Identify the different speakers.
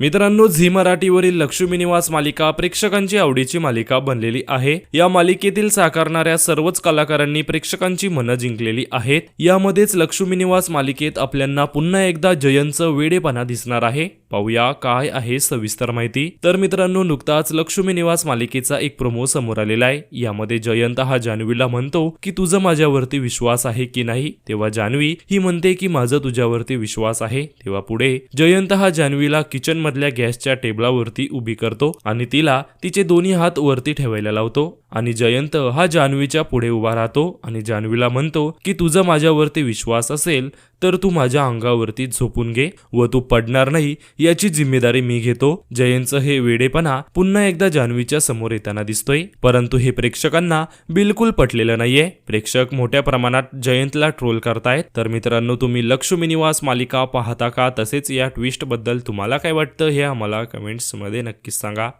Speaker 1: मित्रांनो झी मराठीवरील लक्ष्मी निवास मालिका प्रेक्षकांची आवडीची मालिका बनलेली आहे. या मालिकेतील साकारणाऱ्या सर्वच कलाकारांनी प्रेक्षकांची मनं जिंकलेली आहेत. यामध्येच लक्ष्मी निवास मालिकेत आपल्यांना पुन्हा एकदा जयंतचं वेडेपणा दिसणार आहे. पाहूया काय आहे सविस्तर माहिती. तर मित्रांनो नुकताच लक्ष्मी निवास मालिकेचा एक प्रोमो समोर आलेला आहे. यामध्ये जयंत हा जान्हवीला म्हणतो की तुझं माझ्यावरती विश्वास आहे की नाही? तेव्हा जान्हवी ही म्हणते की माझं तुझ्यावरती विश्वास आहे. तेव्हा पुढे जयंत हा जान्हवीला किचन मधल्या गॅसच्या टेबलावरती उभी करतो आणि तिला तिचे दोन्ही हात वरती ठेवायला लावतो. आणि जयंत हा जान्हवीच्या पुढे उभा राहतो आणि जान्हवीला म्हणतो की तुझा माझ्यावरती विश्वास असेल तर तू माझ्या अंगावरती झोपून घे व तू पडणार नाही याची जिम्मेदारी मी घेतो. जयंतचं हे वेडेपणा पुन्हा एकदा जान्हवीच्या समोर येताना दिसतोय. परंतु हे प्रेक्षकांना बिलकुल पटलेलं नाहीये. प्रेक्षक मोठ्या प्रमाणात जयंतला ट्रोल करतायत. तर मित्रांनो तुम्ही लक्ष्मी निवास मालिका पाहता का? तसेच या ट्विस्टबद्दल तुम्हाला काय वाटतं हे आम्हाला कमेंट्समध्ये नक्कीच सांगा.